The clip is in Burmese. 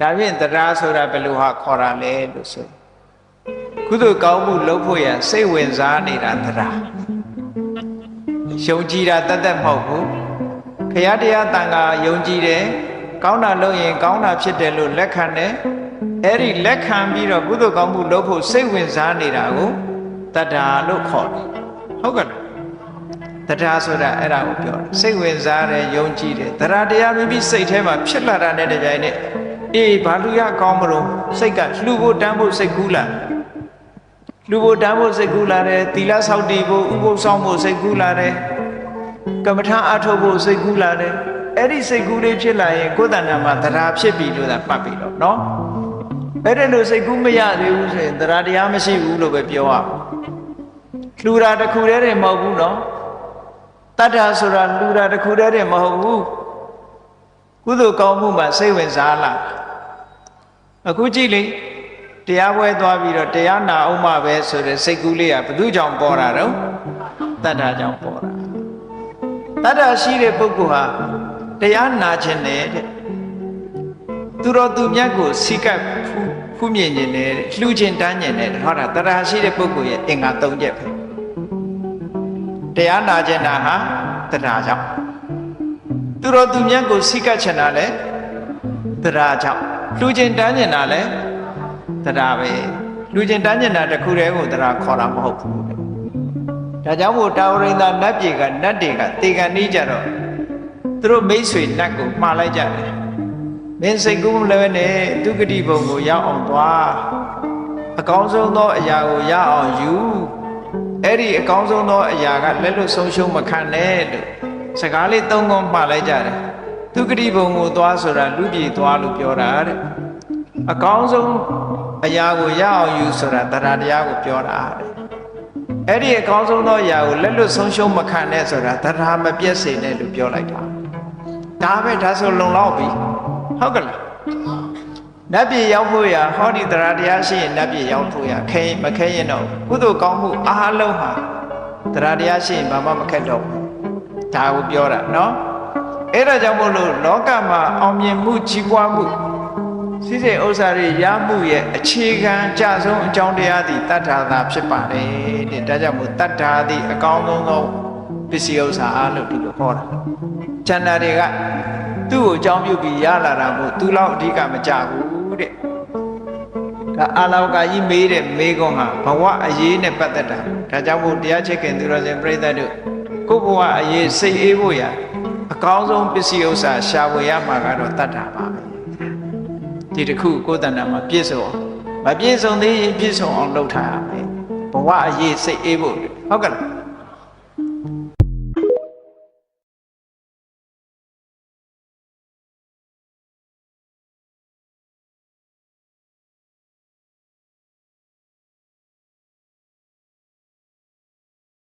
ဒါဖြင့်တရားဆိုတာဘယ်လိုဟာခေါ်တာလဲလို့ဆိုကုသိုလ်ကောင်းမှုလုပ်ဖို့ရန်စိတ်ဝင်စားနေတာတရားယုံကြည်တာတတ်တတ်မဟုတ်ဘူးခရတရားတန်ခါယုံကြည်တယ်ကောင်းတာလုပ်ရင်ကောင်းတာဖြစ်တယ်လို့လက်ခံတယ်အဲ့ဒီလက်ခံပြီးတော့ကုသိုလ်ကောင်းမှုလုပ်ဖို့စိတ်ဝင်စားနေတာကိုတတ္တာလို့ခေါ်တယ်ဟုတ်ကဲ့လားတရားဆိုတာအဲ့ဒါကိုပြောတယ်စိတ်ဝင်စားတယ်ယုံကြည်တယ်တရားတရားမိမိစိတ်ထဲမှာဖြစ်လာတာနဲ့တကြိုင်နဲ့ အေးဘာလူရကောင်းမလို့စိတ်ကလှူဖို့တန်းဖို့စိတ်ကူးလာလှူဖို့တန်းဖို့စိတ်ကူးလာတယ်သီလဆောက်တည်ဖို့ဥပုသ်ဆောင်ဖို့စိတ်ကူးလာတယ်ကမ္မထာအထုတ်ဖို့စိတ်ကူးလာတယ်အဲ့ဒီစိတ်ကူးလေးဖြစ်လာရင်ကိုယ်တဏ္ဍာမှာတရားဖြစ်ပြီလို့သာပတ်ပြီတော့နော်အဲ့ဒီလိုစိတ်ကူးမရသေးဘူးဆိုရင်တရားတရားမရှိဘူးလို့ပဲပြောရလှူတာတစ်ခုတည်းတည်းမဟုတ်ဘူးနော်တတ္ထာဆိုတာလှူတာတစ်ခုတည်းတည်းမဟုတ်ဘူးကုသိုလ်ကောင်းမှုမှာစိတ်ဝင်စားလာ အခုကြည့်လေတရားပွဲသွားပြီးတော့တရားနာအောင်မှပဲဆိုတဲ့စိတ်ကူးလေးကဘယ်သူကြောင့်ပေါ်တာတော့တတ္ထာကြောင့်ပေါ်တာတတ္ထာရှိတဲ့ပုဂ္ဂိုလ်ဟာတရားနာခြင်းနဲ့တဲ့သူတော်သူမြတ်ကိုစိကပ်ဖူးဖူးမြင်ခြင်းနဲ့လှူခြင်းတန်းခြင်းနဲ့ဟောတာတတ္ထာရှိတဲ့ပုဂ္ဂိုလ်ရဲ့အင်္ဂါ၃ချက်ပဲတရားနာခြင်းတာဟာတတ္ထာကြောင့်သူတော်သူမြတ်ကိုစိကပ်ခြင်းတာလည်းတတ္ထာကြောင့် လှူခြင်းတန်းခြင်းတာလည်းတတ္ထာပဲလှူခြင်းတန်းခြင်းတာတစ်ခုတည်းကိုတတ္ထာခေါ်တာမဟုတ်ဘူးတဲ့ဒါကြောင့်မို့တာဝရိန္ဒနတ်ပြေကနတ်တွေကတေကန်နေကြတော့သူတို့မိတ်ဆွေနတ်ကိုမှားလိုက်ကြတယ်မင်းစိတ်ကူးမလဲနဲ့ဒုက္ကတိဘုံကိုရောက်အောင်သွားအကောင်းဆုံးသောအရာကိုရအောင်ယူအဲ့ဒီအကောင်းဆုံးသောအရာကလက်လွတ်ဆုံးရှုံးမခံနဲ့လို့စကားလေးသုံးခုမှားလိုက်ကြတယ် ဒုက္ခတိဘုံကိုသွားဆိုတာလူပြည်သွားလို့ပြောတာတဲ့အကောင်းဆုံးအရာကိုရအောင်ယူဆိုတာတရားတရားကိုပြောတာတဲ့အဲ့ဒီအကောင်းဆုံးသောအရာကိုလက်လွတ်ဆုံးရှုံးမခံနဲ့ဆိုတာတရားမပြည့်စင်နဲ့လို့ပြောလိုက်တာဒါပဲဒါဆိုလုံလောက်ပြီဟုတ်ကလားနတ်ပြည်ရောက်ဖို့ရဟောဒီတရားတရားရှိရင်နတ်ပြည်ရောက်ဖို့ရခဲမခဲရင်တော့ကုသိုလ်ကောင်းမှုအားလုံးဟာတရားတရားရှိရင်ဘာမှမခက်တော့ဘူးဒါကိုပြောတာနော် အဲ့ဒါကြောင့်မို့လို့လောကမှာအောင်မြင်မှုကြီးပွားမှုစိစိဥစ္စာတွေရမှုရဲ့အခြေခံအကျဆုံးအကြောင်းတရားသည်တတ္ထာသာဖြစ်ပါတယ်တဲ့ဒါကြောင့်မို့တတ္ထာသည်အကောင်းဆုံးသောပစ္စည်းဥစ္စာအားလို့ဒီလိုဟောတာကျန်တာတွေကသူ့ကိုအကြောင်းပြုပြီးရလာတာမို့သူလောက်အဓိကမကြဘူးတဲ့ဒါအာလောကကြီးမေးတဲ့မေးခွန်းဟာဘဝအရေးနဲ့ပတ်သက်တာဒါကြောင့်မို့တရားချစ်ခင်သူတော်စင်ပြိဿတို့ကိုယ့်ဘဝအရေးစိတ်အေးဖို့ရ အကောင်းဆုံးပစ္စည်းဥစ္စာရှာဖွေရမှာကတော့တတ္ထာပါပဲဒီတစ်ခုကိုယ်တဏ္ဍာမှာပြည့်စုံအောင်မပြည့်စုံသေးရင်ပြည့်စုံအောင်လုပ်ထားရမယ်ဘဝအရေးစိတ်အေးဖို့ဟုတ်ကဲ့လား